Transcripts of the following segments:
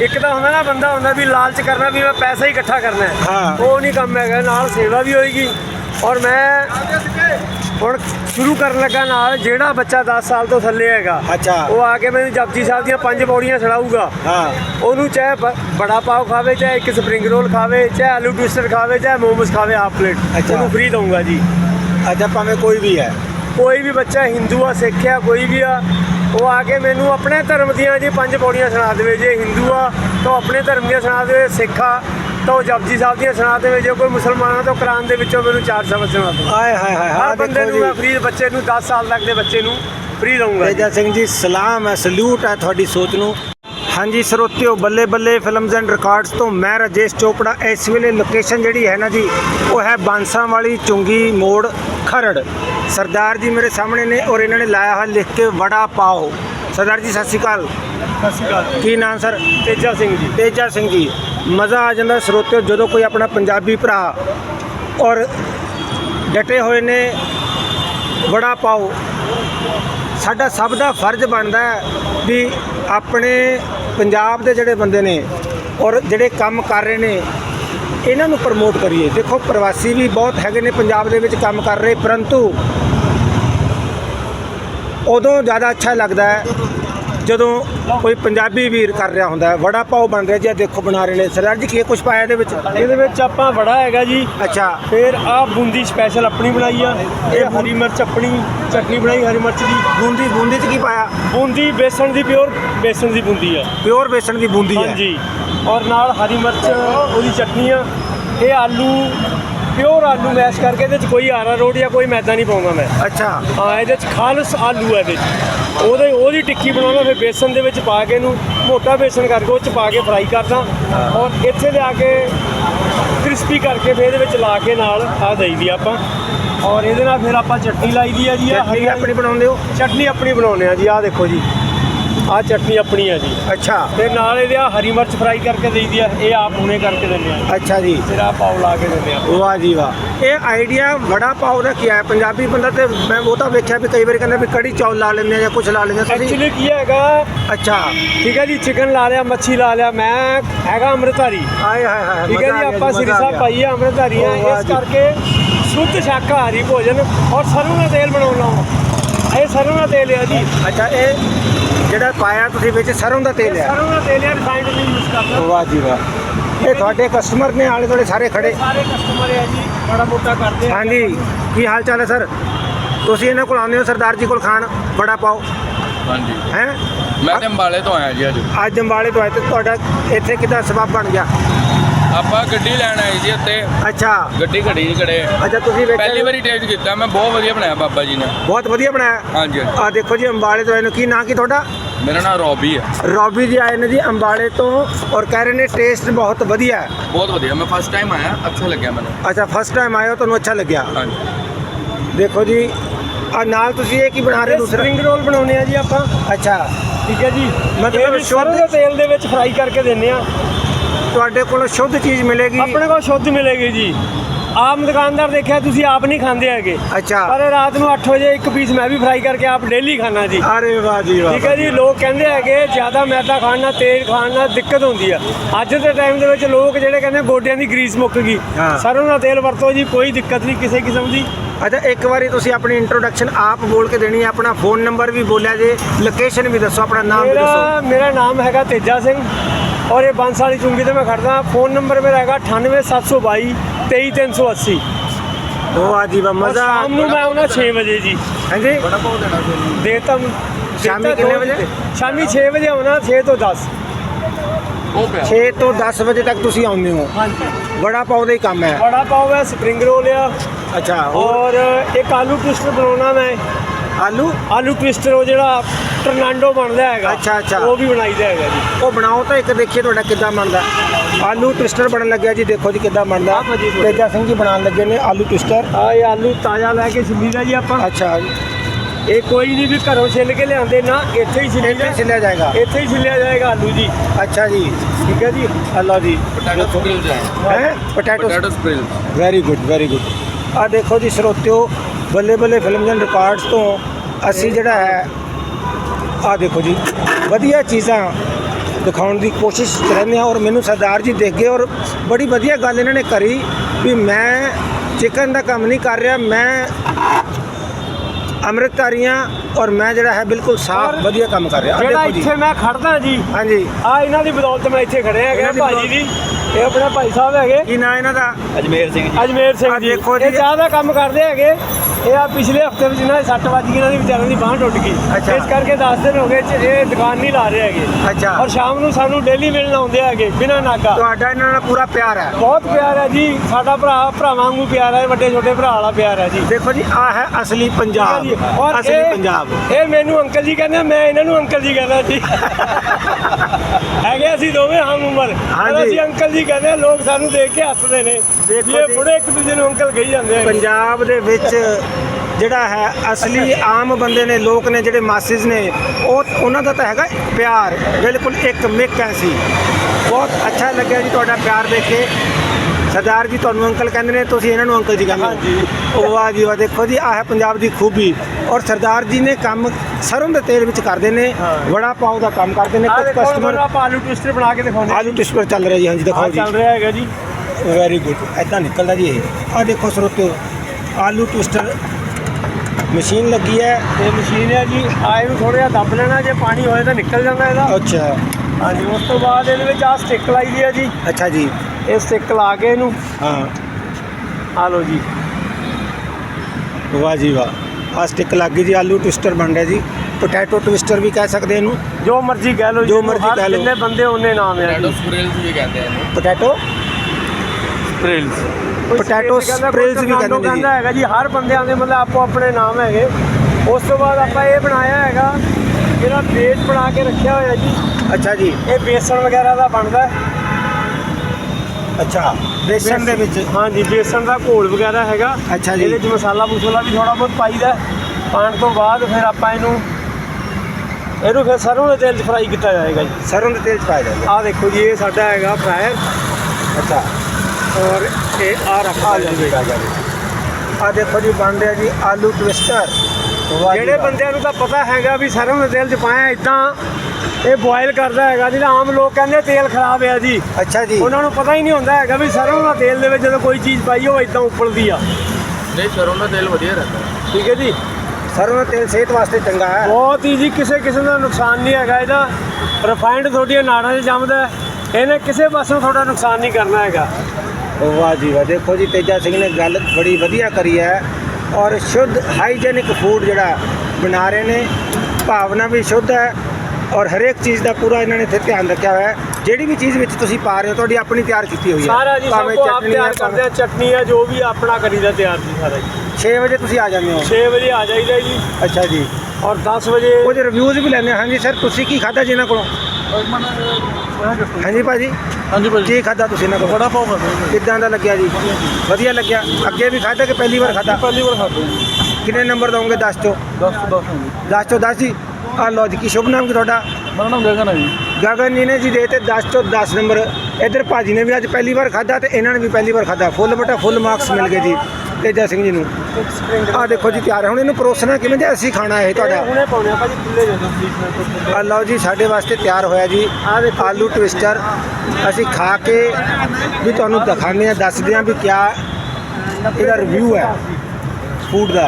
ਇੱਕ ਤਾਂ ਹੁੰਦਾ ਨਾ ਬੰਦਾ ਹੁੰਦਾ ਵੀ ਲਾਲਚ ਕਰਨਾ ਵੀ ਮੈਂ ਪੈਸਾ ਹੀ ਇਕੱਠਾ ਕਰਨਾ ਹੈ। ਹਾਂ। ਉਹ ਨਹੀਂ ਕੰਮ ਹੈਗਾ ਨਾਲ ਸੇਵਾ ਵੀ ਹੋਏਗੀ। ਔਰ ਮੈਂ ਹੁਣ ਸ਼ੁਰੂ ਕਰਨ ਲੱਗਾ ਨਾਲ ਜਿਹੜਾ ਬੱਚਾ 10 ਸਾਲ ਤੋਂ ਥੱਲੇ ਹੈਗਾ ਅੱਛਾ। ਉਹ ਆ ਕੇ ਮੈਨੂੰ ਜਪਜੀ ਸਾਹਿਬ ਦੀਆਂ ਪੰਜ ਪੌੜੀਆਂ ਛੜਾਊਗਾ ਹਾਂ। ਉਹਨੂੰ ਚਾਹੇ ਬ- ਬੜਾ ਪਾਓ ਖਾਵੇ ਚਾਹੇ ਇੱਕ ਸਪਰਿੰਗ ਰੋਲ ਖਾਵੇ ਚਾਹੇ ਆਲੂ ਟਵਿਸਟਰ ਖਾਵੇ ਚਾਹੇ ਮੋਮੋਸ ਖਾਵੇ ਹਾਫ ਪਲੇਟ। ਅੱਛਾ। ਉਹਨੂੰ ਫ੍ਰੀ ਦਊਂਗਾ ਜੀ। ਅੱਛਾ ਭਾਵੇਂ ਕੋਈ ਵੀ ਹੈ। ਕੋਈ ਵੀ ਬੱਚਾ ਹਿੰਦੂ ਆ ਸਿੱਖ ਆ ਕੋਈ ਵੀ ਆ ਉਹ ਆ ਕੇ ਮੈਨੂੰ ਆਪਣੇ ਧਰਮ ਦੀਆਂ ਜੀ ਪੰਜ ਪੌੜੀਆਂ ਸੁਣਾ ਦੇਵੇ ਜੇ ਹਿੰਦੂ ਆ ਤਾਂ ਆਪਣੇ ਧਰਮ ਦੀਆਂ ਸੁਣਾ ਦੇਵੇ ਸਿੱਖ ਆ ਤਾਂ ਉਹ ਜਪਜੀ ਸਾਹਿਬ ਦੀਆਂ ਸੁਣਾ ਦੇਵੇ ਜੇ ਕੋਈ ਮੁਸਲਮਾਨ ਆ ਤਾਂ ਕੁਰਾਨ ਦੇ ਵਿੱਚੋਂ ਮੈਨੂੰ ਚਾਰ ਸ਼ਬਦ ਸੁਣਾ ਦੇਵੇ। ਆਏ ਹਾਏ ਹਾਏ ਹਰ ਬੰਦੇ ਨੂੰ ਮੈਂ ਫ੍ਰੀ ਬੱਚੇ ਨੂੰ 10 ਸਾਲ ਤੱਕ ਦੇ ਬੱਚੇ ਨੂੰ ਫ੍ਰੀ ਦਊਂਗਾ ਜੀ। ਤੇਜਾ ਸਿੰਘ ਜੀ ਸਲਾਮ ਹੈ ਸਲੂਟ ਹੈ ਤੁਹਾਡੀ ਸੋਚ ਨੂੰ। ਹਾਂਜੀ ਸਰੋਤਿਓ ਬੱਲੇ ਬੱਲੇ ਫਿਲਮਸ ਐਂਡ ਰਿਕਾਰਡਸ ਤੋਂ ਮੈਂ ਰਾਜੇਸ਼ ਚੋਪੜਾ ਇਸ ਵੇਲੇ ਲੋਕੇਸ਼ਨ ਜਿਹੜੀ ਹੈ ਨਾ ਜੀ ਉਹ ਹੈ ਬਾਂਸਾਂ ਵਾਲੀ ਚੁੰਗੀ ਮੋੜ ਖਰੜ। ਸਰਦਾਰ ਜੀ ਮੇਰੇ ਸਾਹਮਣੇ ਨੇ ਔਰ ਇਹਨਾਂ ਨੇ ਲਾਇਆ ਹੋਇਆ ਲਿਖ ਕੇ ਵੜਾ ਪਾਓ। ਸਰਦਾਰ ਜੀ ਸਤਿ ਸ਼੍ਰੀ ਅਕਾਲ। ਸਤਿ ਸ਼੍ਰੀ ਅਕਾਲ। ਕੀ ਨਾਮ ਸਰ? ਤੇਜਾ ਸਿੰਘ ਜੀ। ਤੇਜਾ ਸਿੰਘ ਜੀ। ਮਜ਼ਾ ਆ ਜਾਂਦਾ ਸਰੋਤਿਓ ਜਦੋਂ ਕੋਈ ਆਪਣਾ ਪੰਜਾਬੀ ਭਰਾ ਔਰ ਡਟੇ ਹੋਏ ਨੇ ਵੜਾ ਪਾਓ। ਸਾਡਾ ਸਭ ਦਾ ਫਰਜ਼ ਬਣਦਾ ਹੈ ਵੀ ਆਪਣੇ ਪੰਜਾਬ ਦੇ ਜਿਹੜੇ ਬੰਦੇ ਨੇ ਔਰ ਜਿਹੜੇ ਕੰਮ ਕਰ ਰਹੇ ਨੇ, ਇਹਨਾਂ ਨੂੰ ਪ੍ਰਮੋਟ ਕਰੀਏ। ਦੇਖੋ, ਪ੍ਰਵਾਸੀ ਵੀ ਬਹੁਤ ਹੈਗੇ ਨੇ ਪੰਜਾਬ ਦੇ ਵਿੱਚ ਕੰਮ ਕਰ ਰਹੇ, ਪਰੰਤੂ ਉਦੋਂ ਜ਼ਿਆਦਾ ਅੱਛਾ ਲੱਗਦਾ ਹੈ ਜਦੋਂ ਕੋਈ ਪੰਜਾਬੀ ਵੀਰ ਕਰ ਰਿਹਾ ਹੁੰਦਾ ਹੈ ਵੜਾ ਪਾਓ ਬਣ ਰਿਹਾ ਜੀ ਆਹ ਦੇਖੋ ਬਣਾ ਰਹੇ ਨੇ ਸਰਦਾਰ ਜੀ ਕੀ ਕੁਝ ਪਾਇਆ ਇਹਦੇ ਵਿੱਚ? ਇਹਦੇ ਵਿੱਚ ਆਪਾਂ ਵੜਾ ਹੈਗਾ ਜੀ। ਅੱਛਾ। ਫਿਰ ਆ ਬੂੰਦੀ ਸਪੈਸ਼ਲ ਆਪਣੀ ਬਣਾਈ ਆ। ਇਹ ਹਰੀ ਮਿਰਚ ਆਪਣੀ ਚਟਨੀ ਬਣਾਈ ਹਰੀ ਮਿਰਚ ਦੀ। ਬੂੰਦੀ ਬੂੰਦੀ ਚ ਕੀ ਪਾਇਆ? ਬੂੰਦੀ ਬੇਸਣ ਦੀ ਪਿਓਰ ਬੇਸਣ ਦੀ ਬੂੰਦੀ ਆ। ਪਿਓਰ ਬੇਸਣ ਦੀ ਬੂੰਦੀ ਹੈ। ਹਾਂਜੀ। ਔਰ ਨਾਲ ਹਰੀ ਮਿਰਚ ਉਹਦੀ ਚਟਨੀ ਆ। ਇਹ ਆਲੂ ਪਿਓਰ ਆਲੂ ਮੈਸ਼ ਕਰਕੇ ਇਹਦੇ ਚ ਕੋਈ ਆਰਾ ਰੋਟ ਜਾਂ ਕੋਈ ਮੈਦਾ ਨਹੀਂ ਪਾਉਂਦਾ ਮੈਂ। ਅੱਛਾ। ਹਾਂ ਇਹਦੇ ਚ ਖਾਲਸ ਆਲੂ ਹੈ ਇਹਦੇ ਚ। ਉਹਦੇ ਉਹਦੀ ਟਿੱਕੀ ਬਣਾਉਣਾ ਫਿਰ ਬੇਸਣ ਦੇ ਵਿੱਚ ਪਾ ਕੇ ਇਹਨੂੰ ਮੋਟਾ ਬੇਸਣ ਕਰਕੇ ਉਹ ਚ ਪਾ ਕੇ ਫਰਾਈ ਕਰਦਾ। ਔਰ ਇੱਥੇ ਲਿਆ ਕੇ ਕ੍ਰਿਸਪੀ ਕਰਕੇ ਫਿਰ ਇਹਦੇ ਵਿੱਚ ਲਾ ਕੇ ਨਾਲ ਆ ਦਈਦੀ ਆਪਾਂ। ਔਰ ਇਹਦੇ ਨਾਲ ਫਿਰ ਆਪਾਂ ਚਟਨੀ ਲਾਈ ਦੀ ਆ ਜੀ ਆ ਚਟਨੀ ਆਪਣੀ ਬਣਾਉਂਦੇ ਹੋ? ਚਟਨੀ ਆਪਣੀ ਬਣਾਉਂਦੇ ਆ ਜੀ ਆਹ ਦੇਖੋ ਜੀ। ਆਹ ਚਟਨੀ ਆਪਣੀ ਆ ਜੀ। ਅੱਛਾ। ਤੇ ਨਾਲ ਇਹਦੇ ਆ ਹਰੀ ਮਿਰਚ ਫਰਾਈ ਕਰਕੇ ਦੇਈਦੀ ਆ ਇਹ ਆਪ ਹੁਣੇ ਕਰਕੇ ਦਿੰਦੇ ਆ ਅੱਛਾ ਜੀ। ਫਿਰ ਆ ਪਾਉ ਲਾ ਕੇ ਦਿੰਦੇ ਆ। ਵਾਹ ਜੀ ਵਾਹ। ਇਹ ਆਈਡੀਆ ਵੜਾ ਪਾਓ ਦਾ ਕੀ ਹੈ ਪੰਜਾਬੀ ਬੰਦਾ ਤੇ ਮੈਂ ਉਹ ਤਾਂ ਵੇਖਿਆ ਵੀ ਕਈ ਵਾਰੀ ਕਹਿੰਦਾ ਵੀ ਕੜੀ ਚੌਲ ਲਾ ਲੈਂਦੇ ਆ ਜਾਂ ਕੁਝ ਲਾ ਲੈਂਦੇ ਆ। ਐਕਚੁਅਲੀ ਕੀ ਹੈਗਾ? ਅੱਛਾ। ਠੀਕ ਹੈ ਜੀ ਚਿਕਨ ਲਾ ਲਿਆ ਮੱਛੀ ਲਾ ਲਿਆ ਮੈਂ ਹੈਗਾ ਅੰਮ੍ਰਿਤਧਾਰੀ। ਆਏ ਹਾਏ ਹਾਏ ਠੀਕ ਹੈ ਆ ਜੀ ਆਪਾਂ ਸ੍ਰੀ ਆ ਸਾਹਿਬ ਗਿਆ। ਪਾਈਏ ਅੰਮ੍ਰਿਤਧਾਰੀ ਆ। ਇਸ। ਕਰਕੇ ਸ਼ੁੱਧ ਸ਼ਾਕਾਹਾਰੀ ਭੋਜਨ ਔਰ ਸਰੋਂ ਦਾ ਤੇਲ ਬਣਾਉਣਾ ਇਹ ਸਰੋਂ ਦਾ ਤੇਲ ਹੈ ਜੀ। ਅੱਛਾ ਇਹ ਜਿਹੜਾ ਪਾਇਆ ਤੁਸੀਂ ਵਿੱਚ ਸਰੋਂ ਦਾ ਤੇਲ ਹੈ ਸਰੋਂ ਦਾ ਤੇਲ ਹੈ ਰਿਫਾਈਨਡ ਨਹੀਂ ਯੂਜ਼ ਕਰਦਾ। ਵਾਹ ਜੀ ਵਾਹ। ਇਹ ਤੁਹਾਡੇ ਕਸਟਮਰ ਨੇ ਆਲੇ ਦੁਆਲੇ ਸਾਰੇ ਖੜੇ? ਸਾਰੇ ਕਸਟਮਰ ਹੈ ਜੀ ਬੜਾ ਮੋਟਾ ਕਰਦੇ ਆ। ਹਾਂਜੀ ਕੀ ਹਾਲ ਚਾਲ ਹੈ ਸਰ? ਤੁਸੀਂ ਇਹਨਾਂ ਕੋਲ ਆਉਂਦੇ ਹੋ ਸਰਦਾਰ ਜੀ ਕੋਲ ਖਾਣ? ਬੜਾ ਪਾਓ। ਹਾਂਜੀ। ਹੈ? ਮੈਂ ਤੇ ਅੰਬਾਲੇ ਤੋਂ ਆਇਆ ਜੀ ਅੱਜ। ਅੱਜ ਅੰਬਾਲੇ ਤੋਂ ਆਏ ਤੇ ਤੁਹਾਡਾ ਇੱਥੇ ਕਿਦਾਂ ਸਬਬ ਬਣ ਗਿਆ? ਆਪਾਂ ਗੱਡੀ ਲੈਣ ਆਏ ਜੀ ਉੱਤੇ ਅੱਛਾ। ਗੱਡੀ ਖੜੀ ਜੀ ਖੜੇ ਅੱਛਾ ਤੁਸੀਂ ਵੇਖਿਆ ਪਹਿਲੀ ਵਾਰੀ ਟੇਸਟ ਕੀਤਾ ਮੈਂ ਬਹੁਤ ਵਧੀਆ ਬਣਾਇਆ ਬਾਬਾ ਜੀ ਨੇ। ਬਹੁਤ ਵਧੀਆ ਬਣਾਇਆ? ਹਾਂਜੀ। ਆ ਦੇਖੋ ਜੀ ਅੰਬਾਲੇ ਤੋਂ ਆਏ ਨੇ ਕੀ ਨਾਂ ਕੀ ਤੁਹਾਡਾ? ਮੇਰਾ ਨਾਮ ਰੋਬੀ ਹੈ। ਰੋਬੀ ਜੀ ਆਏ ਨੇ ਜੀ ਅੰਬਾਲੇ ਤੋਂ ਔਰ ਕਹਿ ਰਹੇ ਨੇ ਟੇਸਟ ਬਹੁਤ ਵਧੀਆ ਹੈ। ਬਹੁਤ ਵਧੀਆ ਮੈਂ ਫਸਟ ਟਾਈਮ ਆਇਆ ਅੱਛਾ ਲੱਗਿਆ ਮੈਨੂੰ। ਅੱਛਾ ਫਸਟ ਟਾਈਮ ਹੋ ਤੁਹਾਨੂੰ ਅੱਛਾ ਲੱਗਿਆ। ਹਾਂਜੀ। ਦੇਖੋ ਜੀ ਆ ਨਾਲ ਤੁਸੀਂ ਇਹ ਕੀ ਬਣਾ ਰਹੇ ਦੂਸਰਾ? ਸਪਰਿੰਗ ਰੋਲ ਬਣਾਉਣੇ ਆ ਜੀ ਆਪਾਂ। ਅੱਛਾ। ਠੀਕ ਹੈ ਜੀ। ਮਤਲਬ ਦੇ ਤੇਲ ਦੇ ਵਿੱਚ ਫਰਾਈ ਕਰਕੇ ਦਿੰਨੇ ਆ। ਤੁਹਾਡੇ ਕੋਲ ਸ਼ੁੱਧ ਚੀਜ਼ ਮਿਲੇਗੀ। ਆਪਣੇ ਕੋਲ ਸ਼ੁੱਧ ਮਿਲੇਗੀ ਜੀ। ਆਮ ਦੁਕਾਨਦਾਰ ਦੇਖਿਆ ਤੁਸੀਂ ਆਪ ਨਹੀਂ ਖਾਂਦੇ ਹੈਗੇ। ਅੱਛਾ। ਪਰ ਰਾਤ ਨੂੰ 8 ਵਜੇ ਇੱਕ ਪੀਸ ਮੈਂ ਵੀ ਫਰਾਈ ਕਰਕੇ ਆਪ ਡੇਲੀ ਖਾਣਾ ਜੀ। ਅਰੇ ਵਾਹ ਜੀ ਵਾਹ ਠੀਕ ਹੈ ਜੀ ਲੋਕ ਕਹਿੰਦੇ ਹੈਗੇ ਜ਼ਿਆਦਾ ਮੈਦਾ ਖਾਣ ਨਾਲ ਤੇਲ ਖਾਣ ਨਾਲ ਦਿੱਕਤ ਹੁੰਦੀ ਆ। ਅੱਜ ਦੇ ਟਾਈਮ ਦੇ ਵਿੱਚ ਲੋਕ ਜਿਹੜੇ ਕਹਿੰਦੇ ਗੋਡਿਆਂ ਦੀ ਗਰੀਸ ਮੁੱਕ ਗਈ। ਸਰੋਂ ਦਾ ਤੇਲ ਵਰਤੋ ਜੀ ਕੋਈ ਦਿੱਕਤ ਨਹੀਂ ਕਿਸੇ ਕਿਸਮ ਦੀ। ਅੱਛਾ ਇੱਕ ਵਾਰੀ ਤੁਸੀਂ ਆਪਣੀ ਇੰਟਰੋਡਕਸ਼ਨ ਆਪ ਬੋਲ ਕੇ ਦੇਣੀ ਹੈ ਆਪਣਾ ਫੋਨ ਨੰਬਰ ਵੀ ਬੋਲਿਆ ਜੇ ਲੋਕੇਸ਼ਨ ਵੀ ਦੱਸੋ ਆਪਣਾ ਨਾਮ ਵੀ ਦੱਸੋ। ਮੇਰਾ ਨਾਮ ਹੈਗਾ ਤੇਜਾ ਸਿੰਘ। ਔਰ ਇਹ ਬੰਸ ਵਾਲੀ ਚੁੰਗੀ ਤੇ ਮੈਂ ਖੜਦਾ ਫੋਨ ਨੰਬਰ ਮੇਰਾ ਹੈਗਾ 98722 23380 ਵਾਹ ਜੀ ਵਾਹ ਔਰ ਮਜ਼ਾ ਸ਼ਾਮ ਨੂੰ ਮੈਂ ਆਉਣਾ 6 ਵਜੇ ਜੀ। ਹਾਂਜੀ? ਬੜਾ ਬਹੁਤ ਦੇਣਾ ਸ਼ਾਮੀ ਕਿੰਨੇ ਵਜੇ? ਸ਼ਾਮੀ 6 ਵਜੇ ਆਉਣਾ 6 ਤੋਂ 10 ਉਹ ਪਿਆ। 6 ਤੋਂ 10 ਵਜੇ ਤੱਕ ਤੁਸੀਂ ਆਉਂਦੇ ਹੋ। ਹਾਂਜੀ। ਬੜਾ ਪਾਉ ਦਾ ਹੀ ਕੰਮ ਹੈ। ਵੜਾ ਪਾਓ ਹੈ ਸਪਰਿੰਗ ਰੋਲ ਆ। ਅੱਛਾ ਹੋਰ? ਔਰ ਇੱਕ ਆਲੂ ਟਵਿਸਟਰ ਬਣਾਉਣਾ ਮੈਂ। ਆਲੂ? ਆਲੂ ਟਵਿਸਟਰ ਉਹ ਜਿਹੜਾ ਟਰਨਾਂਡੋ ਬਣਦਾ ਹੈਗਾ ਅੱਛਾ, ਅੱਛਾ। ਉਹ ਵੀ ਬਣਾਈਦਾ ਹੈਗਾ ਜੀ। ਉਹ ਬਣਾਓ ਤਾਂ ਇੱਕ ਦੇਖੀਏ ਤੁਹਾਡਾ ਕਿੱਦਾਂ ਬਣਦਾ। ਆਲੂ ਟਵਿਸਟਰ ਬਣਨ ਲੱਗਿਆ ਜੀ ਦੇਖੋ ਜੀ ਕਿੱਦਾਂ ਬਣਦਾ। ਆਹ ਭਾਜੀ ਦੇਖੋ। ਤੇਜਾ ਸਿੰਘ ਜੀ ਬਣਾਉਣ ਲੱਗੇ ਨੇ ਆਲੂ ਟਵਿਸਟਰ। ਆ ਇਹ ਆਲੂ ਤਾਜ਼ਾ ਲੈ ਕੇ ਛਿੱਲੀਦਾ ਜੀ ਆਪਾਂ। ਅੱਛਾ। ਜੀ ਇਹ ਕੋਈ ਨਹੀਂ ਵੀ ਘਰੋਂ ਛਿੱਲ ਕੇ ਲਿਆਂਦੇ ਨਾ ਇੱਥੇ ਹੀ ਇੱਥੇ ਛਿੱਲੀਦਾ ਛਿੱਲਿਆ ਜਾਏਗਾ। ਇੱਥੇ ਹੀ ਛਿੱਲਿਆ ਜਾਏਗਾ ਆਲੂ ਜੀ। ਅੱਛਾ ਜੀ। ਠੀਕ ਹੈ ਜੀ? ਅੱਲਾ ਜੀ। ਪੋਟੈਟੋ ਸਪ੍ਰਿਲਸ ਹੈ? ਹੈ potato potato spirals very good very good ਆ ਦੇਖੋ ਜੀ ਸਰੋਤਿਓ ਬੱਲੇ ਬੱਲੇ ਫਿਲਮਸ ਐਂਡ ਰਿਕਾਰਡਸ ਤੋਂ ਅਸੀਂ ਜਿਹੜਾ ਹੈ ਆ ਦੇਖੋ ਜੀ ਵਧੀਆ ਚੀਜ਼ਾਂ ਦਿਖਾਉਣ ਦੀ ਕੋਸ਼ਿਸ਼ ਰਹਿੰਦੇ ਹਾਂ ਔਰ ਮੈਨੂੰ ਸਰਦਾਰ ਜੀ ਦੇਖ ਗਏ ਔਰ ਬੜੀ ਵਧੀਆ ਗੱਲ ਇਹਨਾਂ ਨੇ ਕਰੀ ਵੀ ਮੈਂ ਚਿਕਨ ਦਾ ਕੰਮ ਨਹੀਂ ਕਰ ਰਿਹਾ ਮੈਂ ਅੰਮ੍ਰਿਤਧਾਰੀਆਂ ਔਰ ਮੈਂ ਜਿਹੜਾ ਹੈ ਬਿਲਕੁਲ ਸਾਫ਼ ਔਰ ਵਧੀਆ ਕੰਮ ਕਰ ਰਿਹਾ। ਆਹ ਜਿਹੜਾ ਦੇਖੋ ਜੀ। ਇੱਥੇ ਮੈਂ ਖੜਦਾ ਜੀ ਹਾਂਜੀ। ਆ ਇਹਨਾਂ ਦੀ ਬਦੌਲਤ ਮੈਂ ਇੱਥੇ ਖੜਿਆ ਹੈਗਾ ਇਹਨਾਂ ਦੀ ਭਾਜੀ ਦੀ। ਇਹ ਆਪਣੇ ਭਾਈ ਸਾਹਿਬ ਹੈਗੇ। ਕੀ ਨਾਂ ਇਹਨਾਂ ਦਾ? ਅਜਮੇਰ ਸਿੰਘ ਅਜਮੇਰ ਸਿੰਘ ਆਹ ਜੀ। ਦੇਖੋ ਜੀ। ਇਹ ਚਾਹ ਦਾ ਕੰਮ ਕਰਦੇ ਹੈਗੇ। ਇਹ ਆ ਪਿਛਲੇ ਹਫ਼ਤੇ ਵਿੱਚ ਇਹਨਾਂ ਦੇ ਸੱਟ ਵੱਜ ਗਈ ਇਹਨਾਂ ਦੀ ਵਿਚਾਰਿਆਂ ਦੀ ਬਾਂਹ ਟੁੱਟ ਗਈ। ਅੱਛਾ। ਇਸ ਕਰਕੇ 10 ਦਿਨ ਹੋ ਗਏ ਚ- ਇਹ ਦੁਕਾਨ ਨਹੀਂ ਲਾ ਰਹੇ ਹੈਗੇ। ਅੱਛਾ। ਔਰ ਸ਼ਾਮ ਨੂੰ ਸਾਨੂੰ ਡੇਲੀ ਮਿਲਣ ਆਉਂਦੇ ਹੈਗੇ ਬਿਨਾਂ ਨਾਗਾ। ਤੁਹਾਡਾ ਇਹਨਾਂ ਨਾਲ ਪੂਰਾ ਪਿਆਰ ਹੈ। ਬਹੁਤ ਪਿਆਰ ਹੈ ਜੀ। ਸਾਡਾ ਭਰਾ ਭਰਾਵਾਂ ਵਾਂਗੂ ਪਿਆਰ ਹੈ ਵੱਡੇ ਛੋਟੇ ਭਰਾ ਵਾਲਾ ਪਿਆਰ ਹੈ ਜੀ। ਦੇਖੋ ਜੀ ਆ ਹੈ ਅਸਲੀ ਪੰਜਾਬ। ਜੀ। ਔਰ ਅਸਲੀ ਇਹ- ਪੰਜਾਬ। ਇਹ ਮੈਨੂੰ ਅੰਕਲ ਜੀ ਕਹਿੰਦੇ ਮੈਂ ਇਹਨਾਂ ਨੂੰ ਅੰਕਲ ਜੀ ਕਹਿੰਦਾ ਜੀ। ਹੈਗੇ ਅਸੀਂ ਦੋਵੇਂ ਹਮ ਉਮਰ। ਪਰ ਹਾਂਜੀ। ਅਸੀਂ ਅੰਕਲ ਜੀ ਕਹਿੰਦੇ ਹਾਂ, ਲੋਕ ਸਾਨੂੰ ਦੇਖ ਕੇ ਹੱਸਦੇ ਨੇ। ਵੀ ਇਹ। ਬੁੜੇ ਇੱਕ ਦੂਜੇ ਨੂੰ ਅੰਕਲ ਕਹੀ ਜਾਂਦੇ ਆ। ਪੰਜਾਬ ਦੇ ਵਿੱਚ ਜਿਹੜਾ ਹੈ ਅਸਲੀ ਆਮ ਬੰਦੇ ਨੇ ਲੋਕ ਨੇ ਜਿਹੜੇ ਮਾਸਿਸ ਨੇ ਉਹ ਉਹਨਾਂ ਦਾ ਤਾਂ ਹੈਗਾ ਪਿਆਰ। ਬਿਲਕੁਲ ਇੱਕ ਮਿਕ ਹੈ ਸੀ। ਬਹੁਤ ਅੱਛਾ ਲੱਗਿਆ ਜੀ ਤੁਹਾਡਾ ਪਿਆਰ ਦੇਖ ਕੇ। ਸਰਦਾਰ ਜੀ ਤੁਹਾਨੂੰ ਅੰਕਲ ਕਹਿੰਦੇ ਨੇ ਤੁਸੀਂ ਇਹਨਾਂ ਨੂੰ ਅੰਕਲ ਜੀ ਕਹਿੰਦੇ। ਹੋ। ਵਾਹ ਜੀ ਵਾਹ ਦੇਖੋ ਜੀ ਆਹ ਹੈ ਪੰਜਾਬ ਦੀ ਖੂਬੀ। ਔਰ ਸਰਦਾਰ ਜੀ ਨੇ ਕੰਮ ਸਰੋਂ ਦੇ ਤੇਲ ਵਿੱਚ ਕਰਦੇ ਨੇ। ਵੜਾ ਪਾਉ ਦਾ ਕੰਮ ਕਰਦੇ ਨੇ। ਕੁਝ ਕਸਟਮਰ ਆਪ ਆਲੂ ਟਵਿਸਟਰ ਬਣਾ ਕੇ ਦਿਖਾਉਂਦੇ ਆਲੂ ਟਿਸਪਰ ਚੱਲ ਰਿਹਾ ਜੀ ਹਾਂਜੀ ਦਿਖਾਓ ਜੀ। ਚੱਲ ਰਿਹਾ ਹੈਗਾ ਜੀ। ਵੈਰੀ ਗੁੱਡ ਐਦਾਂ ਨਿਕਲਦਾ ਜੀ ਇਹ। ਆ ਦੇਖੋ ਸਰੋਤਿਓ ਆਲੂ ਟਵਿਸਟਰ ਮਸ਼ੀਨ ਲੱਗੀ ਹੈ। ਇਹ ਮਸ਼ੀਨ ਹੈ ਜੀ। ਆਏ ਨੂੰ ਥੋੜਾ ਜਿਹਾ ਦੱਬ ਲੈਣਾ ਜੇ ਪਾਣੀ ਹੋਏ ਤਾਂ ਨਿਕਲ ਜਾਂਦਾ ਇਹਦਾ। ਅੱਛਾ। ਹਾਂਜੀ ਉਸ ਤੋਂ ਬਾਅਦ ਇਹਦੇ ਵਿੱਚ ਆ ਸਟਿਕ ਲਾਈ ਦੀ ਹੈ ਜੀ। ਅੱਛਾ ਜੀ। ਇਹ ਸਟਿਕ ਲਾ ਕੇ ਇਹਨੂੰ ਹਾਂ। ਆ ਲਓ ਜੀ। ਵਾਹ ਜੀ ਵਾਹ। ਆ ਸਟਿਕ ਲੱਗ ਗਈ ਜੀ ਆਲੂ ਟਵਿਸਟਰ ਬਣ ਰਿਹਾ ਜੀ। ਪੋਟੈਟੋ ਟਵਿਸਟਰ ਵੀ ਕਹਿ ਸਕਦੇ ਇਹਨੂੰ। ਜੋ ਮਰਜ਼ੀ ਕਹਿ ਲਓ ਜੀ ਜੋ ਮਰਜ਼ੀ ਹਰ ਕਹਿ ਲਓ। ਜਿੰਨੇ ਬੰਦੇ ਉਹਨੇ ਨਾਮ ਹੈ। ਰੈਡੋ ਸਪ੍ਰਿਲਸ ਵੀ ਕਹਿੰਦੇ ਆ ਇਹਨੂੰ ਪੋਟੈਟੋ Potato sprills ਵੀ ਕਹਿੰਦੇ ਨੇ ਜੀ। ਕਹਿੰਦਾ ਹੈਗਾ ਜੀ ਹਰ ਬੰਦਿਆਂ ਦੇ ਮਤਲਬ ਆਪੋ ਆਪਣੇ ਨਾਮ ਹੈਗੇ। ਉਸ ਤੋਂ ਬਾਅਦ ਆਪਾਂ ਇਹ ਬਣਾਇਆ ਹੈਗਾ ਜਿਹੜਾ ਬੇਸ ਬਣਾ ਕੇ ਰੱਖਿਆ ਹੋਇਆ ਜੀ। ਅੱਛਾ ਜੀ। ਇਹ ਬੇਸਣ ਵਗੈਰਾ ਦਾ ਬਣਦਾ ਹੈ। ਅੱਛਾ ਬੇਸਨ ਦੇ ਵਿੱਚ? ਹਾਂਜੀ ਬੇਸਣ ਦਾ ਘੋਲ ਵਗੈਰਾ ਹੈਗਾ। ਅੱਛਾ ਜੀ। ਇਹਦੇ ਵਿੱਚ ਮਸਾਲਾ ਮਸੂਲਾ ਵੀ ਥੋੜਾ ਬਹੁਤ ਪਾਈਦਾ ਹੈ। ਪਾਉਣ ਤੋਂ ਬਾਅਦ ਫਿਰ ਆਪਾਂ ਇਹਨੂੰ ਇਹਨੂੰ ਫਿਰ ਸਰੋਂ ਦੇ ਤੇਲ 'ਚ ਫਰਾਈ ਕੀਤਾ ਜਾਏਗਾ ਜੀ। ਸਰੋਂ ਦੇ ਤੇਲ ਚ ਪਾਇਆ ਜਾਂਦਾ ਆਹ ਦੇਖੋ ਜੀ ਇਹ ਸਾਡਾ ਹੈਗਾ ਫਰਾਇਰ ਅੱਛਾ। ਔਰ ਇਹ ਆ ਰੱਖਾ ਜਾਵੇਗਾ ਆ ਦੇਖੋ ਜੀ ਬਣ ਰਿਹਾ ਜੀ ਆਲੂ ਟਵਿਸਟਰ ਜਿਹੜੇ। ਬੰਦਿਆਂ ਨੂੰ ਤਾਂ ਪਤਾ ਹੈਗਾ ਵੀ ਸਰੋਂ ਦੇ ਤੇਲ 'ਚ ਪਾਇਆ ਇਦਾਂ ਇਹ ਬੋਇਲ ਕਰਦਾ ਹੈਗਾ ਜਿਹੜਾ ਆਮ ਲੋਕ ਕਹਿੰਦੇ ਤੇਲ ਖਰਾਬ ਹੈ ਜੀ। ਅੱਛਾ ਜੀ। ਉਹਨਾਂ ਨੂੰ ਪਤਾ ਹੀ ਨਹੀਂ ਹੁੰਦਾ ਹੈਗਾ ਵੀ ਸਰੋਂ ਦਾ ਤੇਲ ਦੇ ਵਿੱਚ ਜਦੋਂ ਕੋਈ ਚੀਜ਼ ਪਾਈ ਉਹ ਇਦਾਂ ਉਪਲਦੀ ਆ। ਨਹੀਂ ਸਰੋਂ ਦਾ ਤੇਲ ਵਧੀਆ ਰਹਿੰਦਾ। ਠੀਕ ਹੈ ਜੀ? ਸਰੋਂ ਦਾ ਤੇਲ ਸਿਹਤ ਵਾਸਤੇ ਚੰਗਾ ਹੈ। ਬਹੁਤ ਹੀ ਜੀ ਕਿਸੇ ਕਿਸਮ ਦਾ ਨੁਕਸਾਨ ਨਹੀਂ ਹੈਗਾ ਇਹਦਾ। ਰਿਫਾਈਨਡ ਤੁਹਾਡੀਆਂ ਨਾੜਾਂ 'ਚ ਜੰਮਦਾ ਹੈ। ਇਹਨੇ ਕਿਸੇ ਪਾਸੋਂ ਤੁਹਾਡਾ ਨੁਕਸਾਨ ਨਹੀਂ ਕਰਨਾ ਹੈਗਾ। ਵਾਹ ਜੀ ਵਾਹ ਦੇਖੋ ਜੀ ਤੇਜਾ ਸਿੰਘ ਨੇ ਗੱਲ ਬੜੀ ਵਧੀਆ ਕਰੀ ਹੈ। ਔਰ ਸ਼ੁੱਧ ਹਾਈਜੈਨਿਕ ਫੂਡ ਜਿਹੜਾ ਬਣਾ ਰਹੇ ਨੇ ਭਾਵਨਾ ਵੀ ਸ਼ੁੱਧ ਹੈ। ਔਰ ਹਰੇਕ ਚੀਜ਼ ਦਾ ਪੂਰਾ ਇਹਨਾਂ ਨੇ ਇੱਥੇ ਧਿਆਨ ਰੱਖਿਆ ਹੋਇਆ ਹੈ। ਜਿਹੜੀ ਵੀ ਚੀਜ਼ ਵਿੱਚ ਤੁਸੀਂ ਪਾ ਰਹੇ ਹੋ ਤੁਹਾਡੀ ਆਪਣੀ ਤਿਆਰ ਕੀਤੀ ਹੋਈ ਹੈ। ਸਾਰਾ ਜੀ ਸਭ ਭਾਵੇਂ ਕੁਝ ਆਪ ਚਟਨੀ ਤਿਆਰ ਕਰਦੇ ਆ ਚਟਨੀ ਹੈ ਜੋ ਵੀ ਆਪਣਾ ਕਰੀਦਾ ਤਿਆਰ ਜੀ ਸਾਰਾ ਜੀ। 6 ਵਜੇ ਤੁਸੀਂ ਆ ਜਾਂਦੇ ਹੋ। 6 ਵਜੇ ਆ ਜਾਈਦਾ ਜੀ। ਅੱਛਾ ਜੀ। ਔਰ 10 ਵਜੇ ਉਹਦੇ ਰਿਵਿਊਜ਼ ਵੀ ਲੈਣੇ ਹਾਂਜੀ ਸਰ ਤੁਸੀਂ ਕੀ ਖਾਦਾ ਜੀ ਇਹਨਾਂ ਕੋਲੋਂ? ਹਾਂਜੀ ਭਾਜੀ। ਹਾਂਜੀ ਭਾਜੀ। ਕੀ ਖਾਦਾ ਤੁਸੀਂ ਇਹਨਾਂ ਕੋਲੋਂ? ਬੜਾ ਪਾਉ ਕਿੱਦਾਂ ਦਾ ਲੱਗਿਆ ਜੀ? ਵਧੀਆ ਲੱਗਿਆ। ਅੱਗੇ ਵੀ ਖਾਦਾ ਕਿ ਪਹਿਲੀ ਵਾਰ ਖਾਦਾ ਪਹਿਲੀ ਵਾਰ ਖਾਦੇ ਕਿੰਨੇ ਨੰਬਰ ਦਵੋਗੇ 10 ਚੋਂ? 10 ਤੋਂ 10 ਹੁੰਦੀ 10 ਚੋਂ 10 ਜੀ ਆ ਲਓ ਜੀ ਕੀ ਸ਼ੁਭ ਨਾਮ ਕੀ ਤੁਹਾਡਾ? ਮੇਰਾ ਨਾਮ ਗਗਨ ਹੈ ਜੀ। ਗਗਨ ਜੀ ਨੇ ਜੀ ਦੇਤੇ 10 ਚੋਂ 10 ਨੰਬਰ। ਇੱਧਰ ਭਾਜੀ ਨੇ ਵੀ ਅੱਜ ਪਹਿਲੀ ਵਾਰ ਖਾਦਾ ਤੇ ਇਹਨਾਂ ਨੇ ਵੀ ਪਹਿਲੀ ਵਾਰ ਖਾਦਾ ਫੁੱਲ ਬਟਾ ਫੁੱਲ ਮਾਰਕਸ ਮਿਲ ਗਏ ਜੀ। ਤੇਜਾ ਸਿੰਘ ਜੀ ਨੂੰ। ਆ ਦੇਖੋ ਜੀ ਤਿਆਰ ਹੈ। ਹੁਣ ਇਹਨੂੰ ਪਰੋਸਣਾ ਕਿਵੇਂ ਤੇ ਅਸੀਂ ਖਾਣਾ ਹੈ ਇਹ ਤੁਹਾਡਾ? ਹੁਣੇ ਪਾਉਣੇ ਆ ਭਾਜੀ ਖੁੱਲੇ ਦੇ ਦਿਓ ਪਲੀਜ਼ ਆ ਲਓ ਜੀ ਸਾਡੇ ਵਾਸਤੇ ਤਿਆਰ ਹੋਇਆ ਜੀ। ਆ ਦੇਖੋ ਆਲੂ ਟਵਿਸਟਰ। ਅਸੀਂ ਖਾ ਕੇ ਵੀ ਤੁਹਾਨੂੰ ਦਿਖਾਉਂਦੇ ਆ ਦੱਸਦੇ ਆ ਵੀ ਕਿਆ ਇਹਦਾ ਰਿਵਿਊ ਹੈ। ਫੂਡ ਦਾ।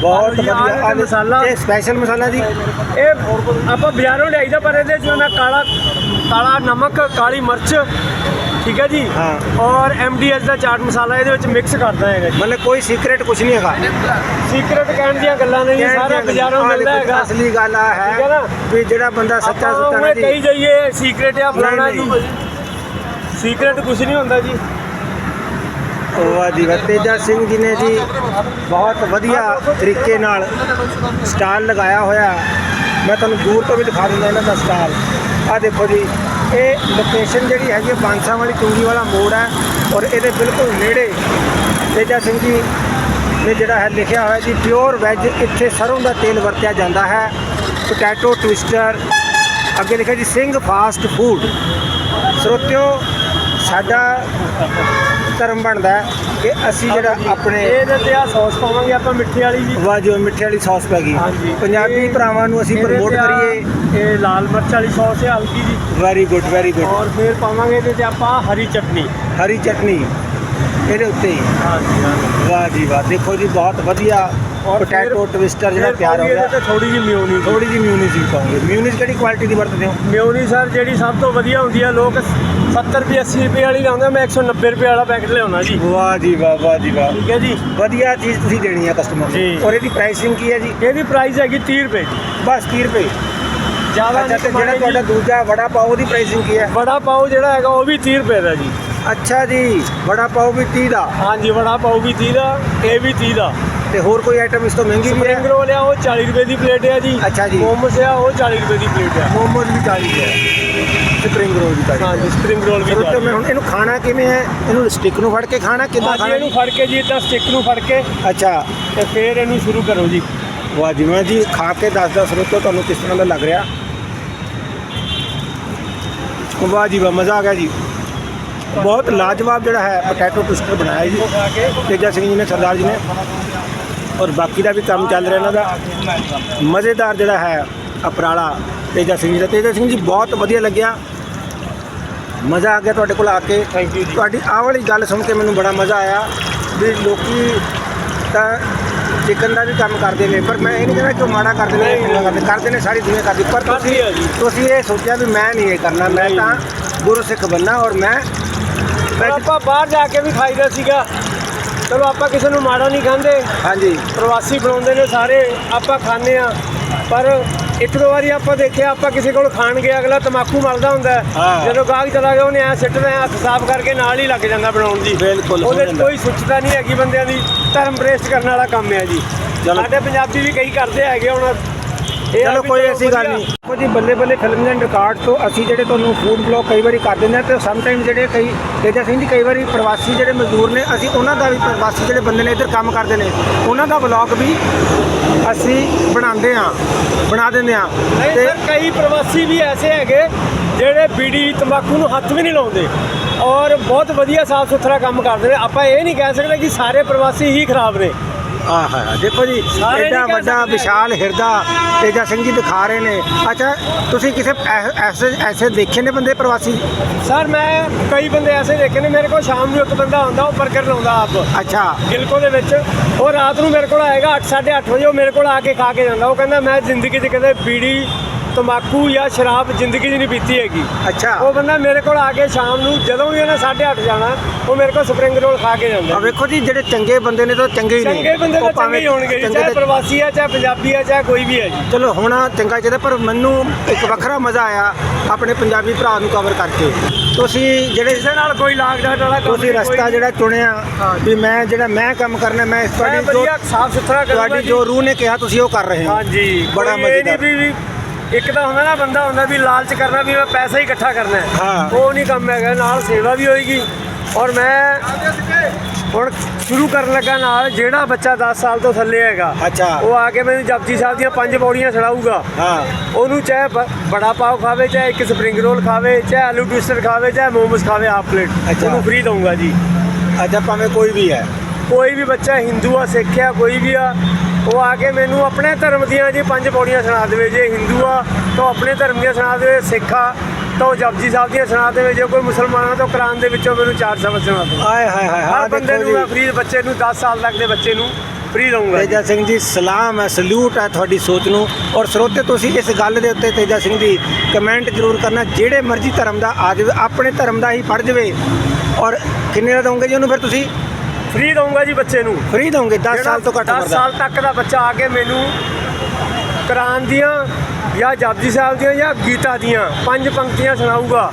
ਬਹੁਤ ਵਧੀਆ। ਮਸਾਲਾ। ਇਹ ਸਪੈਸ਼ਲ ਮਸਾਲਾ ਜੀ। ਇਹ ਆਪਾਂ ਬਾਜ਼ਾਰੋਂ ਲਿਆਈਦਾ ਪਰ ਇਹਦੇ 'ਚ ਨਾ ਕਾਲਾ ਕਾਲਾ ਨਮਕ ਕਾਲੀ ਮਿਰਚ ਠੀਕ ਹੈ ਜੀ? ਹਾਂ। ਔਰ ਐਮਡੀਐਚ ਦਾ ਚਾਟ ਮਸਾਲਾ ਇਹਦੇ ਵਿੱਚ ਮਿਕਸ ਕਰਦਾ ਹੈਗਾ ਜੀ। ਮਤਲਬ ਕੋਈ ਸੀਕ੍ਰੇਟ ਕੁਝ ਨਹੀਂ ਹੈਗਾ। ਸੀਕ੍ਰੇਟ ਕਹਿਣ ਦੀਆਂ ਗੱਲਾਂ ਨਹੀਂ ਸਾਰਾ ਬਾਜ਼ਾਰੋਂ ਮਿਲਦਾ ਹੈਗਾ। ਅਸਲੀ ਗੱਲ ਆ ਹੈ? ਵੀ ਜਿਹੜਾ ਬੰਦਾ ਸੱਚਾ ਸੁੱਚਾ ਨਾ ਉਵੇਂ ਕਹੀ ਜੀ ਜਾਈਏ ਸੀਕ੍ਰੇਟ ਆ ਫਲਾਣਾ ਜੀ। ਨਹੀਂ, ਸੀਕ੍ਰੇਟ ਕੁਝ ਨਹੀਂ ਹੁੰਦਾ ਜੀ। ਵਾਹ ਜੀ। ਤੇਜਾ ਸਿੰਘ ਜੀ ਨੇ ਜੀ ਬਹੁਤ ਵਧੀਆ ਤਰੀਕੇ ਨਾਲ ਸਟਾਲ ਲਗਾਇਆ ਹੋਇਆ। ਮੈਂ ਤੁਹਾਨੂੰ ਦੂਰ ਤੋਂ ਵੀ ਦਿਖਾ ਦਿੰਦਾ ਇਹਨਾਂ ਦਾ ਸਟਾਲ। ਆ ਦੇਖੋ ਜੀ, ਇਹ ਲੋਕੇਸ਼ਨ ਜਿਹੜੀ ਹੈਗੀ ਹੈ ਬਾਂਸਾ ਵਾਲੀ ਚੁੰਗੀ ਵਾਲਾ ਮੋੜ ਹੈ ਔਰ ਇਹਦੇ ਬਿਲਕੁਲ ਨੇੜੇ ਤੇਜਾ ਸਿੰਘ ਜੀ ਨੇ ਜਿਹੜਾ ਹੈ ਲਿਖਿਆ ਹੋਇਆ ਜੀ ਪਿਓਰ ਵੈਜ ਇੱਥੇ ਸਰੋਂ ਦਾ ਤੇਲ ਵਰਤਿਆ ਜਾਂਦਾ ਹੈ। ਪੋਟੈਟੋ ਟਵਿਸਟਰ ਅੱਗੇ ਲਿਖਿਆ ਜੀ ਸਿੰਘ ਫਾਸਟ ਫੂਡ ਸਰੋਤਿਓ ਸਾਡਾ ਧਰਮ ਬਣਦਾ ਹੈ ਕਿ ਅਸੀਂ ਜਿਹੜਾ ਆਪਣੇ ਇਹਦੇ ਤੇ ਆ ਸੌਸ ਪਾਵਾਂਗੇ ਆਪਾਂ ਮਿੱਠੇ ਵਾਲੀ ਜੀ। ਵਾਹ ਜੋ ਮਿੱਠੇ ਵਾਲੀ ਸੌਸ ਪੈ ਗਈ। ਹਾਂਜੀ। ਪੰਜਾਬੀ ਭਰਾਵਾਂ ਨੂੰ ਅਸੀਂ ਇਹਦੇ ਪ੍ਰਮੋਟ ਤੇ ਆ ਕਰੀਏ। ਇਹ ਲਾਲ ਮਿਰਚ ਵਾਲੀ ਸੌਸ ਹੈ ਹਲਕੀ ਜੀ। ਵੈਰੀ ਗੁੱਡ ਵੈਰੀ ਗੁੱਡ ਔਰ ਫਿਰ ਪਾਵਾਂਗੇ ਇਹਦੇ ਤੇ ਆਪਾਂ ਹਰੀ ਚਟਨੀ। ਹਰੀ ਚਟਨੀ। ਇਹਦੇ ਉੱਤੇ ਹੀ। ਹਾਂਜੀ ਹਾਂਜੀ। ਵਾਹ ਜੀ ਵਾਹ। ਦੇਖੋ ਜੀ ਬਹੁਤ ਵਧੀਆ ਪੋਟੈਟੋ ਟਵਿਸਟਰ ਜਿਹੜਾ ਤਿਆਰ ਹੋ ਗਿਆ। ਥੋੜੀ ਜਿਹੀ ਮਿਓਨੀ ਥੋੜੀ ਜੀ ਮਿਊਨੀਜ਼ ਵੀ ਪਾਉਂਗੇ। ਮਿਊਨੀਜ਼ ਕਿਹੜੀ ਕੁਆਲਿਟੀ ਦੀ ਵਰਤਦੇ ਹੋ? ਮਿਓਨੀ ਸਰ ਜਿਹੜੀ ਸਭ ਤੋਂ ਵਧੀਆ ਹੁੰਦੀ ਆ ਲੋਕ 70 ਰੁਪਏ 80 ਰੁਪਏ ਵਾਲੀ ਲਾਉਂਦੇ ਮੈਂ 190 ਰੁਪਏ ਵਾਲਾ ਪੈਕਟ ਲਿਆਉਣਾ ਜੀ। ਵਾਹ ਜੀ ਵਾਹ ਵਾਹ ਜੀ ਵਾਹ। ਠੀਕ ਹੈ ਜੀ। ਵਧੀਆ ਚੀਜ਼ ਤੁਸੀਂ ਦੇਣੀ ਹੈ ਕਸਟਮਰ ਜੀ। ਨੂੰ ਔਰ ਇਹਦੀ ਪ੍ਰਾਈਸਿੰਗ ਕੀ ਹੈ ਜੀ? ਇਹਦੀ ਪ੍ਰਾਈਸ ਹੈਗੀ 30 ਰੁਪਏ। ਜੀ ਬਸ 30 ਰੁਪਏ। ਜ਼ਿਆਦਾ ਅੱਛਾ ਨਹੀਂ ਤੇ ਜਿਹੜਾ ਤੁਹਾਡਾ। ਦੂਜਾ ਵੜਾ ਪਾਓ ਉਹਦੀ ਪ੍ਰਾਈਸਿੰਗ ਕੀ ਹੈ? ਵੜਾ ਪਾਓ ਜਿਹੜਾ ਹੈਗਾ ਉਹ ਵੀ 30 ਰੁਪਏ ਦਾ ਜੀ। ਅੱਛਾ ਜੀ ਵੜਾ ਪਾਓ ਵੀ 30 ਦਾ। ਹਾਂਜੀ ਵੜਾ ਪਾਓ ਵੀ 30 ਦਾ ਇਹ ਵੀ 30 ਦਾ। ਤੇ ਹੋਰ ਕੋਈ ਆਈਟਮ ਇਸ ਤੋਂ ਮਹਿੰਗੀ ਵੀ ਸਪਰਿੰਗ ਹੈ ਰੋਲ ਆ ਉਹ 40 ਰੁਪਏ ਦੀ ਪਲੇਟ ਹੈ ਜੀ। ਅੱਛਾ ਜੀ। ਮੋਮੋਸ ਆ ਉਹ 40 ਰੁਪਏ ਦੀ ਪਲੇਟ ਹੈ ਮੋਮੋਜ਼ ਵੀ 40 ਹੈ ਸਪਰਿੰਗ ਰੋਲ ਵੀ 40 ਹਾਂਜੀ ਸਪਰਿੰਗ ਰੋਲ ਵੀ 40 ਮੈਂ ਹੁਣ ਇਹਨੂੰ ਖਾਣਾ ਕਿਵੇਂ ਹੈ? ਇਹਨੂੰ ਸਟਿਕ ਨੂੰ ਫੜ ਕੇ ਖਾਣਾ ਕਿੱਦਾਂ ਹਾਂਜੀ ਖਾਣਾ ਇਹਨੂੰ ਫੜ ਕੇ ਜੀ ਇਦਾਂ ਸਟਿਕ ਨੂੰ ਫੜ ਕੇ। ਅੱਛਾ। ਤੇ ਫਿਰ ਇਹਨੂੰ ਸ਼ੁਰੂ ਕਰੋ ਜੀ। ਵਾਹ ਜੀ ਮੈਂ ਜੀ ਖਾ ਕੇ ਦੱਸਦਾ ਸਰੋਤੋ ਤੁਹਾਨੂੰ ਕਿਸ ਤਰ੍ਹਾਂ ਦਾ ਲੱਗ ਰਿਹਾ? ਵਾਹ ਜੀ ਵਾਹ ਮਜ਼ਾ ਆ ਗਿਆ ਜੀ। ਬਹੁਤ ਲਾਜਵਾਬ ਜਿਹੜਾ ਹੈ ਪੋਟੈਟੋ ਟਵਿਸਟਰ ਬਣਾਇਆ ਜੀ। ਖਾ ਕੇ ਤੇਜਾ ਸਿੰਘ ਜੀ ਨੇ ਸਰਦਾਰ ਜੀ ਨੇ। ਔਰ ਬਾਕੀ ਦਾ ਵੀ ਕੰਮ ਚੱਲ ਰਿਹਾ ਇਹਨਾਂ ਦਾ ਮਜ਼ੇਦਾਰ ਜਿਹੜਾ ਹੈ ਅਪਰਾਲਾ ਤੇਜਾ ਸਿੰਘ ਜੀ ਦਾ ਤੇਜਾ ਸਿੰਘ ਜੀ ਬਹੁਤ ਵਧੀਆ ਲੱਗਿਆ ਮਜ਼ਾ ਆ ਗਿਆ ਤੁਹਾਡੇ ਕੋਲ ਆ ਕੇ you ਜੀ। ਤੁਹਾਡੀ ਆਹ ਵਾਲੀ ਗੱਲ ਸੁਣ ਕੇ ਮੈਨੂੰ ਬੜਾ ਮਜ਼ਾ ਆਇਆ ਵੀ ਲੋਕੀ ਤਾਂ ਚਿਕਨ ਦਾ ਵੀ ਕੰਮ ਕਰਦੇ ਨੇ ਪਰ ਮੈਂ ਇਹ ਨਹੀਂ ਕਹਿੰਦਾ ਕਿ ਉਹ ਮਾੜਾ ਕਰਦੇ ਨੇ ਚੰਗਾ ਕਰਦੇ ਕਰਦੇ ਨੇ ਸਾਰੀ ਦੁਨੀਆ ਕਰਦੀ ਪਰ ਤੁਸੀਂ। ਤੁਸੀਂ ਇਹ ਸੋਚਿਆ ਵੀ ਮੈਂ ਨਹੀਂ ਇਹ ਕਰਨਾ ਮੈਂ। ਤਾਂ ਗੁਰੂ ਸਿੱਖ ਬੰਨਾ ਔਰ ਮੈਂ ਆਪਾਂ ਬਾਹਰ ਜਾ ਕੇ ਵੀ ਖਾਈਦਾ ਸੀਗਾ ਚਲੋ ਆਪਾਂ ਕਿਸੇ ਨੂੰ ਮਾੜਾ ਨਹੀਂ ਖਾਂਦੇ। ਹਾਂਜੀ। ਪ੍ਰਵਾਸੀ ਬਣਾਉਂਦੇ ਨੇ ਸਾਰੇ ਆਪਾਂ ਖਾਂਦੇ ਆ ਪਰ ਇੱਕ ਦੋ ਵਾਰੀ ਆਪਾਂ ਦੇਖਿਆ ਆਪਾਂ ਕਿਸੇ ਕੋਲ ਖਾਣ ਗਿਆ ਅਗਲਾ ਤਮਾਕੂ ਮਲਦਾ ਹੁੰਦਾ ਹੈ। ਹਾਂ। ਜਦੋਂ ਗਾਹਕ ਚਲਾ ਗਿਆ ਉਹਨੇ ਐ ਸਿੱਟਣਾ ਹੱਥ ਸਾਫ਼ ਕਰਕੇ ਨਾਲ ਹੀ ਲੱਗ ਜਾਂਦਾ ਬਣਾਉਣ ਦੀ। ਬਿਲਕੁਲ, ਉਹਦੇ 'ਚ ਕੋਈ ਸੁੱਚਤਾ ਨਹੀਂ ਹੈਗੀ ਬੰਦਿਆਂ ਦੀ। ਧਰਮ ਪ੍ਰੇਸਟ ਕਰਨ ਵਾਲਾ ਕੰਮ ਹੈ ਜੀ। ਚਲੋ। ਸਾਡੇ ਪੰਜਾਬੀ ਵੀ ਕਈ ਕਰਦੇ ਹੈਗੇ ਹੁਣ ਚਲੋ ਕੋਈ ਐਸੀ ਗੱਲ। ਨਹੀਂ। ਦੇਖੋ ਜੀ ਬੱਲੇ ਬੱਲੇ ਫਿਲਮ ਐਂਡ ਰਿਕਾਰਡ ਤੋਂ ਅਸੀਂ ਜਿਹੜੇ ਤੁਹਾਨੂੰ ਫੂਡ ਬਲੌਗ ਕਈ ਵਾਰੀ ਕਰ ਦਿੰਦੇ ਹਾਂ ਤੇ ਸਮ ਟਾਈਮ ਜਿਹੜੇ ਕਈ ਤੇਜਾ ਸਿੰਘ ਜੀ ਕਈ ਵਾਰੀ ਪ੍ਰਵਾਸੀ ਜਿਹੜੇ ਮਜ਼ਦੂਰ ਨੇ ਅਸੀਂ ਉਹਨਾਂ ਦਾ ਵੀ ਪ੍ਰਵਾਸੀ ਜਿਹੜੇ ਬੰਦੇ ਨੇ ਇੱਧਰ ਕੰਮ ਕਰਦੇ ਨੇ ਉਹਨਾਂ ਦਾ ਬਲੌਗ ਵੀ ਅਸੀਂ ਬਣਾਉਂਦੇ ਹਾਂ ਬਣਾ ਦਿੰਦੇ ਹਾਂ। ਨਹੀਂ ਤੇ ਸਰ ਕਈ ਪ੍ਰਵਾਸੀ ਵੀ ਐਸੇ ਹੈਗੇ ਜਿਹੜੇ ਬੀੜੀ ਤੰਬਾਕੂ ਨੂੰ ਹੱਥ ਵੀ ਨਹੀਂ ਲਾਉਂਦੇ ਔਰ ਬਹੁਤ ਵਧੀਆ ਸਾਫ਼ ਸੁਥਰਾ ਕੰਮ ਕਰਦੇ ਨੇ। ਆਪਾਂ ਇਹ ਨਹੀਂ ਕਹਿ ਸਕਦੇ ਕਿ ਸਾਰੇ ਪ੍ਰਵਾਸੀ ਹੀ ਖਰਾਬ ਨੇ। ਆਹ ਹਾਂ ਦੇਖੋ ਜੀ ਸਾਰੇ ਐਡਾ ਵੱਡਾ ਸਕਦੇ। ਵਿਸ਼ਾਲ ਹਿਰਦਾ ਤੇਜਾ ਸਿੰਘ ਜੀ ਦਿਖਾ ਰਹੇ ਨੇ। ਅੱਛਾ ਤੁਸੀਂ ਕਿਸੇ ਐ- ਐਸੇ ਐਸੇ ਦੇਖੇ ਨੇ ਬੰਦੇ ਪ੍ਰਵਾਸੀ? ਸਰ ਮੈਂ ਕਈ ਬੰਦੇ ਐਸੇ ਦੇਖੇ ਨੇ ਮੇਰੇ ਕੋਲ ਸ਼ਾਮ ਨੂੰ ਇੱਕ ਬੰਦਾ ਆਉਂਦਾ ਉਹ 버ਗਰ ਲਾਉਂਦਾ ਆਪ। ਅੱਛਾ। ਗਿਲਕੋ ਦੇ ਵਿੱਚ। ਉਹ ਰਾਤ ਨੂੰ ਮੇਰੇ ਕੋਲ ਆਏਗਾ 8:30 ਵਜੇ ਉਹ ਮੇਰੇ ਕੋਲ ਆ ਕੇ ਖਾ ਕੇ ਜਾਂਦਾ। ਉਹ ਕਹਿੰਦਾ ਮੈਂ ਜ਼ਿੰਦਗੀ 'ਚ ਕਦੇ ਬੀੜੀ ਤੰਬਾਕੂ ਜਾਂ ਸ਼ਰਾਬ ਜ਼ਿੰਦਗੀ 'ਚ ਨਹੀਂ ਪੀਤੀ ਹੈਗੀ। ਅੱਛਾ। ਉਹ ਬੰਦਾ ਮੇਰੇ ਕੋਲ ਆ ਕੇ ਸ਼ਾਮ ਨੂੰ ਜਦੋਂ ਵੀ ਉਹਨੇ 8:30 ਜਾਣਾ ਉਹ ਮੇਰੇ ਕੋਲ ਸਪਰਿੰਗ ਰੋਲ ਖਾ ਕੇ ਜਾਂਦਾ। ਆ ਵੇਖੋ ਜੀ ਜਿਹੜੇ ਚੰਗੇ ਬੰਦੇ ਨੇ ਤਾਂ ਚੰਗੇ ਹੀ ਨੇ। ਚੰਗੇ ਬੰਦੇ ਤਾਂ ਚੰਗੇ ਹੀ ਹੋਣਗੇ ਜੀ, ਚਾਹੇ ਪ੍ਰਵਾਸੀ ਆ ਚਾਹੇ ਪੰਜਾਬੀ ਆ ਚਾਹੇ ਕੋਈ ਵੀ ਹੈ ਜੀ। ਚਲੋ ਹੋਣਾ ਚੰਗਾ ਚਾਹੀਦਾ ਪਰ ਮੈਨੂੰ ਇੱਕ ਵੱਖਰਾ ਮਜ਼ਾ ਆਇਆ ਆਪਣੇ ਪੰਜਾਬੀ ਭਰਾ ਨੂੰ ਕਵਰ ਕਰਕੇ। ਤੁਸੀਂ ਜਿਹੜੇ ਇਸੇ ਨਾਲ ਕੋਈ ਲਾਗ ਡਾਟ ਵਾਲਾ ਕੰਮ ਤੁਸੀਂ ਨਹੀਂ, ਰਸਤਾ ਜਿਹੜਾ ਚੁਣਿਆ ਹਾਂ। ਵੀ ਮੈਂ ਜਿਹੜਾ ਮੈਂ ਕੰਮ ਕਰਨਾ ਮੈਂ ਇਸ ਮੈਂ ਤੁਹਾਡੀ ਜੋ ਵਧੀਆ ਸਾਫ਼ ਸੁਥਰਾ ਕਰੂੰਗਾ ਤੁਹਾਡੀ ਜੀ। ਜੋ ਰੂਹ ਨੇ ਕਿਹਾ ਤੁਸੀਂ ਉਹ ਕਰ ਰਹੇ ਹੋ। ਹਾਂਜੀ ਬੜਾ ਕੋਈ ਇਹ ਨਹੀਂ ਮਜ਼ੇਦਾਰ। ਵੀ ਵੀ ਇੱਕ ਤਾਂ ਹੁੰਦਾ ਨਾ ਬੰਦਾ ਹੁੰਦਾ ਵੀ ਲਾਲਚ ਕਰਨਾ ਵੀ ਮੈਂ ਪੈਸਾ ਹੀ ਇਕੱਠਾ ਕਰਨਾ ਹੈ। ਹਾਂ। ਉਹ ਨਹੀਂ ਕੰਮ ਹੈਗਾ ਨਾਲ ਸੇਵਾ ਵੀ ਹੋਏਗੀ। ਔਰ ਮੈਂ ਹੁਣ ਸ਼ੁਰੂ ਕਰਨ ਲੱਗਾ ਨਾਲ ਜਿਹੜਾ ਬੱਚਾ 10 ਸਾਲ ਤੋਂ ਥੱਲੇ ਹੈਗਾ ਅੱਛਾ। ਉਹ ਆ ਕੇ ਮੈਨੂੰ ਜਪਜੀ ਸਾਹਿਬ ਦੀਆਂ ਪੰਜ ਪੌੜੀਆਂ ਛੜਾਊਗਾ। ਹਾਂ। ਉਹਨੂੰ ਚਾਹੇ ਬੜਾ ਪਾਓ ਖਾਵੇ ਚਾਹੇ ਇੱਕ ਸਪਰਿੰਗ ਰੋਲ ਖਾਵੇ ਚਾਹੇ ਆਲੂ ਟਵਿਸਟਰ ਖਾਵੇ ਚਾਹੇ ਮੋਮੋਸ ਖਾਵੇ ਹਾਫ ਪਲੇਟ। ਉਹਨੂੰ ਫ੍ਰੀ ਦਊਂਗਾ ਜੀ। ਅੱਛਾ ਭਾਵੇਂ ਕੋਈ ਵੀ ਹੈ। ਕੋਈ ਵੀ ਬੱਚਾ ਹਿੰਦੂ ਆ ਸਿੱਖ ਆ ਕੋਈ ਵੀ ਆ ਉਹ ਆ ਕੇ ਮੈਨੂੰ ਆਪਣੇ ਧਰਮ ਦੀਆਂ ਜੀ ਪੰਜ ਪੌੜੀਆਂ ਸੁਣਾ ਦੇਵੇ ਜੇ ਹਿੰਦੂ ਆ ਤਾਂ ਆਪਣੇ ਧਰਮ ਦੀਆਂ ਸੁਣਾ ਦੇਵੇ ਸਿੱਖ ਆ ਤਾਂ ਉਹ ਜਪਜੀ ਸਾਹਿਬ ਦੀਆਂ ਸੁਣਾ ਦੇਵੇ ਜੇ ਕੋਈ ਮੁਸਲਮਾਨ ਆ ਤਾਂ ਕੁਰਾਨ ਦੇ ਵਿੱਚੋਂ ਮੈਨੂੰ ਚਾਰ ਸ਼ਬਦ ਸੁਣਾ ਦੇਵੇ। ਆਏ ਹਾਏ ਹਾਏ ਹਰ ਬੰਦੇ ਨੂੰ ਮੈਂ ਫ੍ਰੀ ਬੱਚੇ ਨੂੰ 10 ਸਾਲ ਤੱਕ ਦੇ ਬੱਚੇ ਨੂੰ ਫ੍ਰੀ ਦਊਂਗਾ। ਤੇਜਾ ਸਿੰਘ ਜੀ ਸਲਾਮ ਹੈ ਸਲੂਟ ਹੈ ਤੁਹਾਡੀ ਸੋਚ ਨੂੰ। ਔਰ ਸਰੋਤੇ ਤੁਸੀਂ ਇਸ ਗੱਲ ਦੇ ਉੱਤੇ ਤੇਜਾ ਸਿੰਘ ਜੀ ਕਮੈਂਟ ਜ਼ਰੂਰ ਕਰਨਾ ਜਿਹੜੇ ਮਰਜ਼ੀ ਧਰਮ ਦਾ ਆ ਜਾਵੇ ਆਪਣੇ ਧਰਮ ਦਾ ਹੀ ਪੜ ਜਾਵੇ। ਔਰ ਕਿੰਨੇ ਦਾ ਦੋਗੇ ਜੀ ਉਹਨੂੰ ਫਿਰ ਤੁਸੀਂ? ਫ੍ਰੀ ਦਊਂਗਾ ਜੀ ਬੱਚੇ ਨੂੰ। ਫ੍ਰੀ ਦੋਗੇ 10 ਸਾਲ ਤੋਂ ਘੱਟ 10 ਉਮਰ ਦਾ ਸਾਲ ਤੱਕ ਦਾ ਬੱਚਾ ਆ ਕੇ ਮੈਨੂੰ ਕੁਰਾਨ ਦੀਆਂ ਜਾਂ ਜਪਜੀ ਸਾਹਿਬ ਦੀਆਂ ਜਾਂ ਗੀਤਾ ਦੀਆਂ ਪੰਜ ਪੰਕਤੀਆਂ ਸੁਣਾਊਗਾ।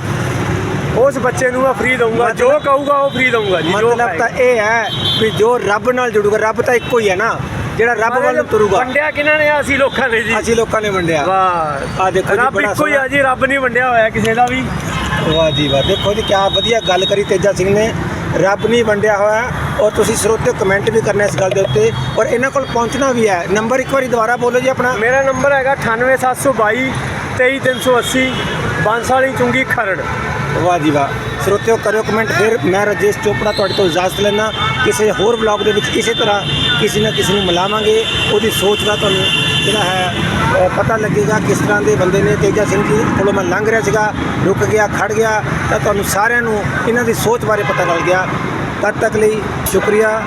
ਉਸ ਬੱਚੇ ਨੂੰ ਮੈਂ ਫ੍ਰੀ ਦਊਂਗਾ। ਜੋ ਮਤਲਬ- ਕਹੂਗਾ ਉਹ ਫ੍ਰੀ ਦਊਂਗਾ ਜੀ ਜੋ ਮਤਲਬ ਤਾਂ ਇਹ ਹੈ ਵੀ ਜੋ ਰੱਬ ਨਾਲ ਜੁੜੂਗਾ ਰੱਬ ਤਾਂ ਇੱਕੋ ਹੀ ਹੈ ਨਾ। ਜਿਹੜਾ ਰੱਬ ਵੱਲ ਤੁਰੂਗਾ। ਵੰਡਿਆ ਕਿਹਨਾਂ ਨੇ? ਅਸੀਂ ਲੋਕਾਂ ਨੇ ਜੀ। ਅਸੀਂ ਲੋਕਾਂ ਨੇ ਵੰਡਿਆ। ਵਾਹ। ਆ ਦੇਖੋ ਜੀ, ਰੱਬ ਬੜਾ ਇੱਕੋ ਹੀ ਆ ਸੋਹਣਾ। ਜੀ ਰੱਬ ਨਹੀਂ ਵੰਡਿਆ ਹੋਇਆ ਕਿਸੇ ਦਾ ਵੀ। ਵਾਹ ਜੀ ਵਾਹ। ਦੇਖੋ ਜੀ ਕਿਆ ਵਧੀਆ ਗੱਲ ਕਰੀ ਤੇਜਾ ਸਿੰਘ ਨੇ। ਰੱਬ ਨਹੀਂ ਵੰਡਿਆ ਹੋਇਆ ਔਰ ਤੁਸੀਂ ਸਰੋਤੇ ਕਮੈਂਟ ਵੀ ਕਰਨਾ ਇਸ ਗੱਲ ਦੇ ਉੱਤੇ ਔਰ ਇਹਨਾਂ ਕੋਲ ਪਹੁੰਚਣਾ ਵੀ ਹੈ। ਨੰਬਰ ਇੱਕ ਵਾਰੀ ਦੁਬਾਰਾ ਬੋਲੋ ਜੀ ਆਪਣਾ। ਮੇਰਾ ਨੰਬਰ ਹੈਗਾ 98722 23380 ਬਾਂਸਾਲੀ ਚੁੰਗੀ ਖਰੜ। ਵਾਹ ਜੀ ਵਾਹ। ਸਰੋਤਿਓ, ਕਰਿਓ ਕਮੈਂਟ ਫਿਰ ਮੈਂ ਰਜੇਸ਼ ਚੋਪੜਾ ਤੁਹਾਡੇ ਤੋਂ ਇਜਾਜ਼ਤ ਲੈਣਾ ਕਿਸੇ ਹੋਰ ਵਲੌਗ ਦੇ ਵਿੱਚ ਇਸੇ ਤਰ੍ਹਾਂ ਕਿਸੇ ਨਾ ਕਿਸੇ ਨੂੰ ਮਿਲਾਵਾਂਗੇ। ਉਹਦੀ ਸੋਚ ਦਾ ਤੁਹਾਨੂੰ ਜਿਹੜਾ ਹੈ ਪਤਾ ਲੱਗੇਗਾ ਕਿਸ ਤਰ੍ਹਾਂ ਦੇ ਬੰਦੇ ਨੇ ਤੇਜਾ ਸਿੰਘ ਜੀ ਕੋਲੋਂ ਮੈਂ ਲੰਘ ਰਿਹਾ ਸੀਗਾ, ਰੁਕ ਗਿਆ, ਖੜ ਗਿਆ। ਤਾਂ ਤੁਹਾਨੂੰ ਸਾਰਿਆਂ ਨੂੰ ਇਹਨਾਂ ਦੀ ਸੋਚ ਬਾਰੇ ਪਤਾ ਲੱਗ ਗਿਆ। ਤਦ ਤੱਕ ਲਈ ਸ਼ੁਕਰੀਆ।